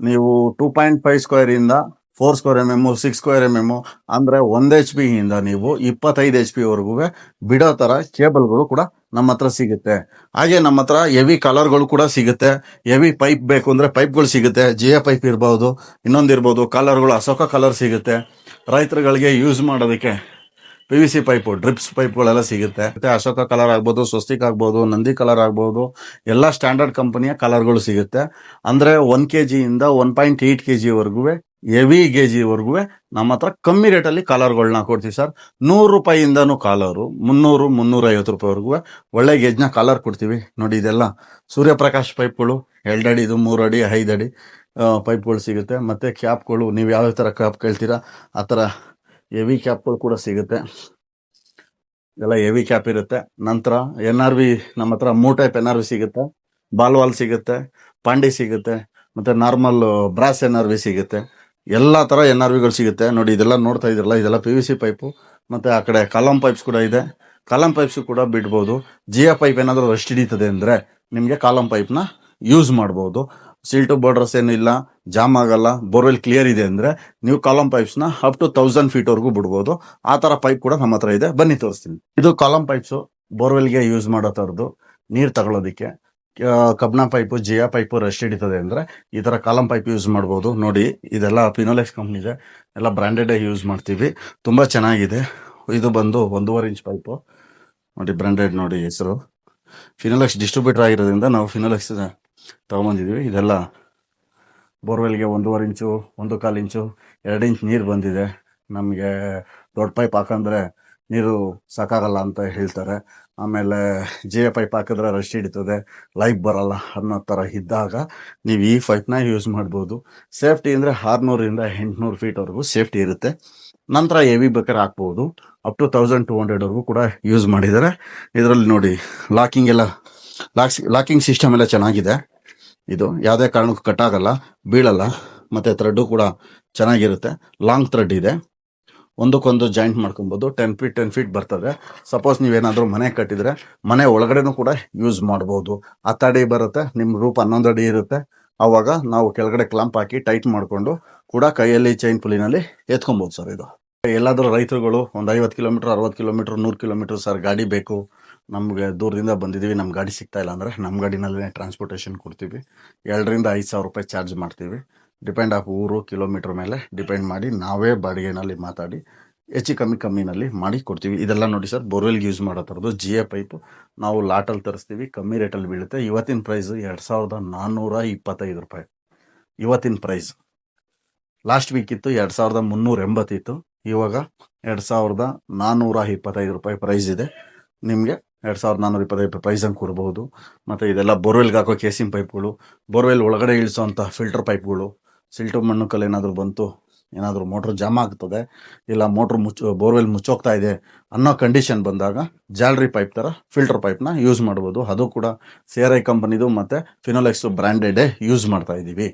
ನೀವು ಟೂ ಪಾಯಿಂಟ್ ಫೈವ್ ಸ್ಕ್ವೇರ್ ಇಂದ four square M M six square M M ಅಂದರೆ ಒಂದು ಎಚ್ ಪಿಯಿಂದ ನೀವು ಇಪ್ಪತ್ತೈದು ಎಚ್ ಪಿವರೆಗೂ ಬಿಡೋ ಥರ ಕೇಬಲ್ಗಳು ಕೂಡ ನಮ್ಮ ಹತ್ರ ಸಿಗುತ್ತೆ. ಹಾಗೆ ನಮ್ಮ ಹತ್ರ ಎವಿ ಕಲರ್ಗಳು ಕೂಡ ಸಿಗುತ್ತೆ. ಎವಿ ಪೈಪ್ ಬೇಕು ಅಂದರೆ ಪೈಪ್ಗಳು ಸಿಗುತ್ತೆ. ಜಿಯೋ ಪೈಪ್ ಇರ್ಬೋದು, ಇನ್ನೊಂದು ಇರ್ಬೋದು, ಕಲರ್ಗಳು, ಅಶೋಕ ಕಲರ್ ಸಿಗುತ್ತೆ. ರೈತರುಗಳಿಗೆ ಯೂಸ್ ಮಾಡೋದಕ್ಕೆ P V C pipe drips ಪೈಪ್ಗಳೆಲ್ಲ ಸಿಗುತ್ತೆ. ಮತ್ತೆ ಅಶೋಕ ಕಲರ್ ಆಗ್ಬೋದು, ಸ್ವಸ್ತಿಕ್ ಆಗ್ಬೋದು, ನಂದಿ ಕಲರ್ ಆಗ್ಬೋದು, ಎಲ್ಲ ಸ್ಟ್ಯಾಂಡರ್ಡ್ ಕಂಪನಿಯ ಕಲರ್ಗಳು ಸಿಗುತ್ತೆ. ಅಂದ್ರೆ ಒನ್ ಕೆ ಜಿಯಿಂದ ಒನ್ ಪಾಯಿಂಟ್ ಏಯ್ಟ್ ಕೆ ಜಿವರೆಗೂ ಹೆವಿ ಕೆ ಜಿವರೆಗೂ ನಮ್ಮ ಹತ್ರ ಕಮ್ಮಿ ರೇಟಲ್ಲಿ ಕಲರ್ಗಳನ್ನ ಕೊಡ್ತೀವಿ ಸರ್ ನೂರು ರೂಪಾಯಿಯಿಂದನೂ ಕಾಲರು ಮುನ್ನೂರು, ಮುನ್ನೂರೈವತ್ತು ರೂಪಾಯಿವರೆಗೂ ಒಳ್ಳೆ ಗೇಜ್ನ ಕಾಲರ್ ಕೊಡ್ತೀವಿ. ನೋಡಿ ಇದೆಲ್ಲ. ಸೂರ್ಯಪ್ರಕಾಶ್ ಪೈಪ್ಗಳು ಅಡಿ ಇದು, ಮೂರು ಅಡಿ, ಐದು ಅಡಿ ಪೈಪ್ಗಳು ಸಿಗುತ್ತೆ. ಮತ್ತೆ ಕ್ಯಾಪ್ಗಳು ನೀವು ಯಾವ ಥರ ಕ್ಯಾಪ್ ಕೇಳ್ತೀರಾ, ಆ ಥರ ಹೆವಿ ಕ್ಯಾಪ್ಗಳು ಕೂಡ ಸಿಗುತ್ತೆ. ಎಲ್ಲ ಹೆವಿ ಕ್ಯಾಪ್ ಇರುತ್ತೆ. ನಂತರ ಎನ್ ಆರ್ ವಿ ನಮ್ಮ ಹತ್ರ ಮೂ ಟೈಪ್ ಎನ್ ಆರ್ ವಿ ಸಿಗುತ್ತೆ. ಬಾಲ್ವಾಲ್ ಸಿಗುತ್ತೆ. ಪಾಂಡಿ ಸಿಗುತ್ತೆ. ಮತ್ತೆ normal brass N R V ಸಿಗುತ್ತೆ. ಎಲ್ಲ ತರ ಎನ್ ಆರ್ ವಿಗಳು ಸಿಗುತ್ತೆ. ನೋಡಿ, ಇದೆಲ್ಲ ನೋಡ್ತಾ ಇದ್ರಲ್ಲ ಇದೆಲ್ಲ ಪಿ ವಿ ಸಿ ಪೈಪು ಮತ್ತೆ ಆ ಕಡೆ ಕಾಲಮ್ ಪೈಪ್ಸ್ ಕೂಡ ಇದೆ. ಕಾಲಮ್ ಪೈಪ್ಸ್ ಕೂಡ ಬಿಡ್ಬೋದು. ಜಿಯೋ ಪೈಪ್ ಏನಾದರೂ ರಸ್ಟ್ ಹಿಡಿತದೆ ಅಂದ್ರೆ ನಿಮಗೆ ಕಾಲಂ ಪೈಪ್ನ ಯೂಸ್ ಮಾಡ್ಬೋದು. ಸಿಲ್ಟು ಬಾರ್ಡರ್ಸ್ ಏನಿಲ್ಲ ಜಾಮ್ ಆಗಲ್ಲ ಬೋರ್ವೆಲ್ ಕ್ಲಿಯರ್ ಇದೆ ಅಂದ್ರೆ ನೀವು ಕಾಲಮ್ ಪೈಪ್ಸ್ನ ಅಪ್ ಟು ತೌಸಂಡ್ ಫೀಟ್ ವರೆಗೂ ಬಿಡ್ಬೋದು. ಆ ತರ ಪೈಪ್ ಕೂಡ ನಮ್ಮ ಹತ್ರ ಇದೆ. ಬನ್ನಿ ತೋರಿಸ್ತೀನಿ. ಇದು ಕಾಲಮ್ ಪೈಪ್ಸು ಬೋರ್ವೆಲ್ಗೆ ಯೂಸ್ ಮಾಡೋ ಥರದ್ದು ನೀರು ತಗೊಳ್ಳೋದಕ್ಕೆ ಕಬ್ನ ಪೈಪು ಜಿಯಾ ಪೈಪು ರಶ್ ಹಿಡಿತದೆ ಅಂದ್ರೆ ಈ ತರ ಕಾಲಮ್ ಪೈಪ್ ಯೂಸ್ ಮಾಡ್ಬೋದು. ನೋಡಿ, ಇದೆಲ್ಲ ಫಿನೋಲೆಕ್ಸ್ ಕಂಪ್ನಿದೆ ಎಲ್ಲ ಬ್ರಾಂಡೆಡ್ ಯೂಸ್ ಮಾಡ್ತೀವಿ. ತುಂಬಾ ಚೆನ್ನಾಗಿದೆ. ಇದು ಬಂದು ಒಂದೂವರೆ ಇಂಚ್ ಪೈಪು ನೋಡಿ ಬ್ರಾಂಡೆಡ್ ನೋಡಿ ಹೆಸರು. ಫಿನೋಲೆಕ್ಸ್ ಡಿಸ್ಟ್ರಿಬ್ಯೂಟರ್ ಆಗಿರೋದ್ರಿಂದ ನಾವು ಫಿನೋಲೆಕ್ಸ್ ತೊಗೊಂಬಂದಿದ್ದೀವಿ. ಇದೆಲ್ಲ ಬೋರ್ವೆಲ್ಗೆ ಒಂದೂವರೆ ಇಂಚು, ಒಂದು ಕಾಲು ಇಂಚು, ಎರಡು ಇಂಚ್ ನೀರು ಬಂದಿದೆ. ನಮಗೆ ದೊಡ್ಡ ಪೈಪ್ ಹಾಕಂದ್ರೆ ನೀರು ಸಾಕಾಗಲ್ಲ ಅಂತ ಹೇಳ್ತಾರೆ. ಆಮೇಲೆ ಜೆ ಪೈಪ್ ಹಾಕಿದ್ರೆ ರಶ್ ಹಿಡಿತದೆ, ಲೈಫ್ ಬರಲ್ಲ ಅನ್ನೋ ಥರ ಇದ್ದಾಗ ನೀವು ಈ ಪೈಪ್ನ ಯೂಸ್ ಮಾಡ್ಬೋದು. ಸೇಫ್ಟಿ ಅಂದರೆ ಆರುನೂರಿಂದ ಎಂಟುನೂರು ಫೀಟ್ವರೆಗೂ ಸೇಫ್ಟಿ ಇರುತ್ತೆ. ನಂತರ ಹೆವಿ ಬೇಕಾದ್ರೆ ಹಾಕ್ಬೋದು. ಅಪ್ ಟು ತೌಸಂಡ್ ಟು ಹಂಡ್ರೆಡ್ವರೆಗೂ ಕೂಡ ಯೂಸ್ ಮಾಡಿದ್ದಾರೆ. ಇದರಲ್ಲಿ ನೋಡಿ ಲಾಕಿಂಗ್ ಎಲ್ಲ, ಲಾಕ್ಸ್, ಲಾಕಿಂಗ್ ಸಿಸ್ಟಮ್ ಎಲ್ಲ ಚೆನ್ನಾಗಿದೆ. ಇದು ಯಾವುದೇ ಕಾರಣಕ್ಕೂ ಕಟ್ ಆಗಲ್ಲ, ಬೀಳಲ್ಲ, ಮತ್ತು ಥ್ರೆಡ್ಡು ಕೂಡ ಚೆನ್ನಾಗಿರುತ್ತೆ. ಲಾಂಗ್ ಥ್ರೆಡ್ ಇದೆ. ಒಂದಕ್ಕೊಂದು ಜಾಯಿಂಟ್ ಮಾಡ್ಕೊಬೋದು. ಟೆನ್ ಫೀಟ್ ಟೆನ್ ಫೀಟ್ ಬರ್ತದೆ. ಸಪೋಸ್ ನೀವೇನಾದರೂ ಮನೆ ಕಟ್ಟಿದರೆ, ಮನೆ ಒಳಗಡೆನೂ ಕೂಡ ಯೂಸ್ ಮಾಡ್ಬೋದು. ಹತ್ತು ಅಡಿ ಬರುತ್ತೆ ನಿಮ್ಮ ರೂಪ ಹನ್ನೊಂದು ಅಡಿ ಇರುತ್ತೆ. ಆವಾಗ ನಾವು ಕೆಳಗಡೆ ಕ್ಲಂಪ್ ಹಾಕಿ ಟೈಟ್ ಮಾಡಿಕೊಂಡು ಕೂಡ ಕೈಯಲ್ಲಿ ಚೈನ್ ಪುಲಿನಲ್ಲಿ ಎತ್ಕೊಬೋದು ಸರ್ ಇದು. ಎಲ್ಲಾದರೂ ರೈತರುಗಳು ಒಂದು ಐವತ್ತು ಕಿಲೋಮೀಟ್ರ್, ಅರವತ್ತು ಕಿಲೋಮೀಟ್ರ್, ನೂರು ಕಿಲೋಮೀಟ್ರ್ ಸರ್ ಗಾಡಿ ಬೇಕು. ನಮಗೆ ದೂರದಿಂದ ಬಂದಿದ್ದೀವಿ ನಮ್ಮ ಗಾಡಿ ಸಿಗ್ತಾ ಇಲ್ಲ ಅಂದರೆ ನಮ್ಮ ಗಾಡಿನಲ್ಲೇ ಟ್ರಾನ್ಸ್ಪೋರ್ಟೇಷನ್ ಕೊಡ್ತೀವಿ. ಎರಡರಿಂದ ಐದು ಸಾವಿರ ರೂಪಾಯಿ ಚಾರ್ಜ್ ಮಾಡ್ತೀವಿ. ಡಿಪೆಂಡ್ ಆಫ್ ಊರು ಕಿಲೋಮೀಟ್ರ್ ಮೇಲೆ ಡಿಪೆಂಡ್ ಮಾಡಿ ನಾವೇ ಬಾಡಿಗೆನಲ್ಲಿ ಮಾತಾಡಿ, ಹೆಚ್ಚು ಕಮ್ಮಿ ಕಮ್ಮಿನಲ್ಲಿ ಮಾಡಿ ಕೊಡ್ತೀವಿ. ಇದೆಲ್ಲ ನೋಡಿ ಸರ್, ಬೋರ್ವೆಲ್ಗೆ ಯೂಸ್ ಮಾಡೋ ಥರದ್ದು ಜಿ ಎ ಪೈಪು. ನಾವು ಲಾಟಲ್ಲಿ ತರಿಸ್ತೀವಿ, ಕಮ್ಮಿ ರೇಟಲ್ಲಿ ಬೀಳುತ್ತೆ. ಇವತ್ತಿನ ಪ್ರೈಸ್ ಎರಡು ಸಾವಿರದ ನಾನ್ನೂರ ಇಪ್ಪತ್ತೈದು ರೂಪಾಯಿ. ಇವತ್ತಿನ ಪ್ರೈಸ್ ಲಾಸ್ಟ್ ವೀಕ್ ಇತ್ತು, ಎರಡು ಸಾವಿರದ ಮುನ್ನೂರ ಎಂಬತ್ತಿತ್ತು ಇವಾಗ ಎರಡು ಸಾವಿರದ ನಾನ್ನೂರ ಇಪ್ಪತ್ತೈದು ರೂಪಾಯಿ ಪ್ರೈಸ್ ಇದೆ. ನಿಮಗೆ ಎರಡು ಸಾವಿರದ ನಾನ್ನೂರ ಇಪ್ಪತ್ತೈದು ರೂಪಾಯಿ ಪ್ರೈಸಂಗೆ ಕೊಡ್ಬೋದು ಮತ್ತು ಇದೆಲ್ಲ ಬೋರ್ವೆಲ್ಗೆ ಹಾಕೋ ಕೇಸಿಂಗ್ ಪೈಪ್ಗಳು, ಬೋರ್ವೆಲ್ ಒಳಗಡೆ ಇಳಿಸೋಂಥ ಫಿಲ್ಟರ್ ಪೈಪ್ಗಳು, ಸಿಲ್ಟು ಮಣ್ಣು ಕಲ್ಲು ಏನಾದರೂ ಬಂತು, ಏನಾದರೂ ಮೋಟ್ರ್ ಜಾಮ್ ಆಗ್ತದೆ, ಇಲ್ಲ ಮೋಟ್ರ್ ಮುಚ್ಚು, ಬೋರ್ವೆಲ್ ಮುಚ್ಚೋಗ್ತಾ ಇದೆ ಅನ್ನೋ ಕಂಡೀಷನ್ ಬಂದಾಗ ಜಾಲ್ರಿ ಪೈಪ್ ಥರ ಫಿಲ್ಟರ್ ಪೈಪ್ನ ಯೂಸ್ ಮಾಡ್ಬೋದು. ಅದು ಕೂಡ ಸಿ ಆರ್ ಐ ಕಂಪನಿದು ಮತ್ತು ಫಿನೋಲೆಕ್ಸು ಬ್ರ್ಯಾಂಡೆಡೇ ಯೂಸ್ ಮಾಡ್ತಾ ಇದ್ದೀವಿ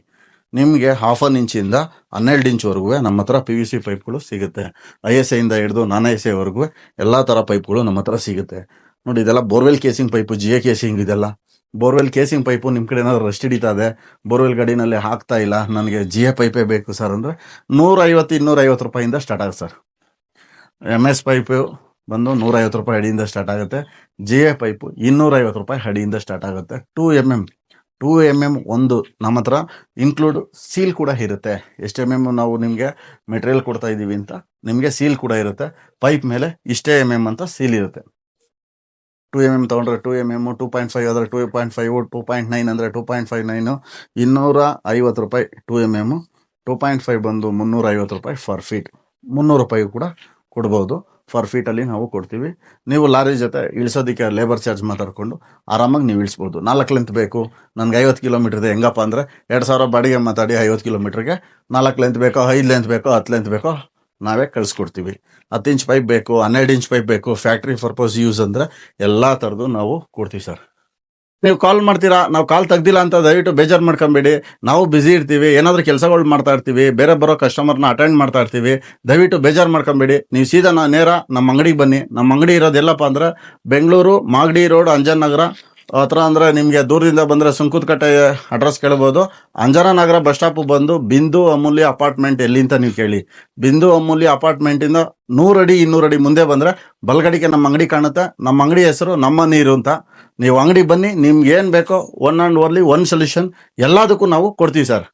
ನಿಮಗೆ ಹಾಫ್ ಅನ್ ಇಂಚಿಂದ ಹನ್ನೆರಡು ಇಂಚ್ವರೆಗೂ ನಮ್ಮ ಹತ್ರ ಪಿ ವಿ ಸಿ ಪೈಪ್ಗಳು ಸಿಗುತ್ತೆ. ಐ ಎಸ್ ಐಯಿಂದ ಹಿಡಿದು ನಾನ್ ಐ ಎಸ್ ಐವರೆಗೂ ಎಲ್ಲ ಥರ ಪೈಪ್ಗಳು ನಮ್ಮ ಹತ್ರ ಸಿಗುತ್ತೆ. ನೋಡಿ, ಇದೆಲ್ಲ borewell casing pipe G A casing ಇದೆಲ್ಲ. ಬೋರ್ವೆಲ್ ಕೇಸಿಂಗ್ ಪೈಪು ನಿಮ್ಮ ಕಡೆ ಏನಾದ್ರು ರಸ್ಟ್ ಹಿಡಿತಾ ಇದೆ? ಬೋರ್ವೆಲ್ ಗಾಡಿನಲ್ಲಿ ಹಾಕ್ತಾ ಇಲ್ಲ. ನನಗೆ ಜಿ ಎ ಪೈಪೇ ಬೇಕು ಸರ್ ಅಂದರೆ ನೂರೈವತ್ತು, ಇನ್ನೂರೈವತ್ತು ರೂಪಾಯಿಂದ ಸ್ಟಾರ್ಟ್ ಆಗುತ್ತೆ ಸರ್. ಎಂ ಎಸ್ ಪೈಪು ಬಂದು ನೂರೈವತ್ತು ರೂಪಾಯಿ ಅಡಿಯಿಂದ ಸ್ಟಾರ್ಟ್ ಆಗುತ್ತೆ. ಜಿ ಎ ಪೈಪು ಇನ್ನೂರೈವತ್ತು ರೂಪಾಯಿ ಅಡಿಯಿಂದ ಸ್ಟಾರ್ಟ್ ಆಗುತ್ತೆ. Two M M two M M ಒಂದು ನಮ್ಮ ಹತ್ರ ಇನ್ಕ್ಲೂಡ್ ಸೀಲ್ ಕೂಡ ಇರುತ್ತೆ. ಎಷ್ಟು ಎಂ ಎಂ ನಾವು ನಿಮಗೆ ಮೆಟೀರಿಯಲ್ ಕೊಡ್ತಾ ಇದ್ದೀವಿ ಅಂತ ನಿಮಗೆ ಸೀಲ್ ಕೂಡ ಇರುತ್ತೆ. ಪೈಪ್ ಮೇಲೆ ಇಷ್ಟೇ ಎಂ ಎಂ ಅಂತ ಸೀಲ್ ಇರುತ್ತೆ. ಟೂ ಎಂ ಎಂ ತೊಗೊಂಡ್ರೆ two M M two point five ಆದರೆ two point five two point nine ಅಂದರೆ ಟೂ ಪಾಯಿಂಟ್ ಫೈವ್ ನೈನು ಇನ್ನೂರ ಐವತ್ತು ರೂಪಾಯಿ two M M two point five ಬಂದು ಮುನ್ನೂರ ಐವತ್ತು ರೂಪಾಯಿ ಫರ್ ಫೀಟ್ ಮುನ್ನೂರು ರೂಪಾಯಿ ಕೂಡ ಕೊಡ್ಬೋದು. ಫರ್ ಫೀಟಲ್ಲಿ ನಾವು ಕೊಡ್ತೀವಿ. ನೀವು ಲಾರಿ ಜೊತೆ ಇಳಿಸೋದಕ್ಕೆ ಲೇಬರ್ ಚಾರ್ಜ್ ಮಾತಾಡಿಕೊಂಡು ಆರಾಮಾಗಿ ನೀವು ಇಳಿಸ್ಬೋದು. ನಾಲ್ಕು ಲೆಂತ್ ಬೇಕು. ನನಗೆ ಐವತ್ತು ಕಿಲೋಮೀಟ್ರ್ ಇದೆ. ಹೆಂಗಪ್ಪ ಅಂದರೆ ಎರಡು ಸಾವಿರ ಬಾಡಿಗೆ ಮಾತಾಡಿ ಐವತ್ತು ಕಿಲೋಮೀಟ್ರಿಗೆ ನಾಲ್ಕು ಲೆಂತ್ ಬೇಕೋ, ಐದು ಲೆಂತ್ ಬೇಕೋ, ಹತ್ತು ಲೆಂತ್ ಬೇಕೋ ನಾವೇ ಕಳಿಸ್ಕೊಡ್ತೀವಿ. ಹತ್ತು ಇಂಚ್ ಪೈಪ್ ಬೇಕು, ಹನ್ನೆರಡು ಇಂಚ್ ಪೈಪ್ ಬೇಕು ಫ್ಯಾಕ್ಟ್ರಿ ಪರ್ಪಸ್ ಯೂಸ್ ಅಂದರೆ ಎಲ್ಲ ಥರದ್ದು ನಾವು ಕೊಡ್ತೀವಿ ಸರ್. ನೀವು ಕಾಲ್ ಮಾಡ್ತೀರಾ? ನಾವು ಕಾಲ್ ತೆಗ್ದಿಲ್ಲ ಅಂತ ದಯವಿಟ್ಟು ಬೇಜಾರು ಮಾಡ್ಕೊಂಬೇಡಿ. ನಾವು ಬ್ಯುಸಿ ಇರ್ತೀವಿ, ಏನಾದರೂ ಕೆಲಸಗಳು ಮಾಡ್ತಾ ಇರ್ತೀವಿ, ಬೇರೆ ಬರೋ ಕಸ್ಟಮರ್ನ ಅಟೆಂಡ್ ಮಾಡ್ತಾ ಇರ್ತೀವಿ, ದಯವಿಟ್ಟು ಬೇಜಾರು ಮಾಡ್ಕೊಂಬೇಡಿ. ನೀವು ಸೀದಾ ನಾ ನೇರ ನಮ್ಮ ಅಂಗಡಿಗೆ ಬನ್ನಿ. ನಮ್ಮ ಅಂಗಡಿ ಇರೋದು ಎಲ್ಲಪ್ಪ ಅಂದ್ರೆ ಬೆಂಗಳೂರು, ಮಾಗಡಿ ರೋಡ್, ಅಂಜನ್ ನಗರ ಹತ್ರ ಅಂದರೆ ನಿಮಗೆ ದೂರದಿಂದ ಬಂದರೆ ಸುಂಕುತ್ಕಟ್ಟೆ ಅಡ್ರೆಸ್ ಕೇಳ್ಬೋದು. ಅಂಜನಾನಗರ ಬಸ್ ಸ್ಟಾಪ್ ಬಂದು ಬಿಂದು ಅಮೂಲ್ಯ ಅಪಾರ್ಟ್ಮೆಂಟ್ ಎಲ್ಲಿ ಅಂತ ನೀವು ಕೇಳಿ. ಬಿಂದು ಅಮೂಲ್ಯ ಅಪಾರ್ಟ್ಮೆಂಟಿಂದ ನೂರಡಿ ಇನ್ನೂರಡಿ ಮುಂದೆ ಬಂದರೆ ಬಲಗಡಿಗೆ ನಮ್ಮ ಅಂಗಡಿ ಕಾಣುತ್ತೆ. ನಮ್ಮ ಅಂಗಡಿ ಹೆಸರು ನಮ್ಮ ನೀರು ಅಂತ. ನೀವು ಅಂಗಡಿ ಬನ್ನಿ, ನಿಮ್ಗೆ ಏನು ಬೇಕೋ one and only one solution ಎಲ್ಲದಕ್ಕೂ ನಾವು ಕೊಡ್ತೀವಿ ಸರ್.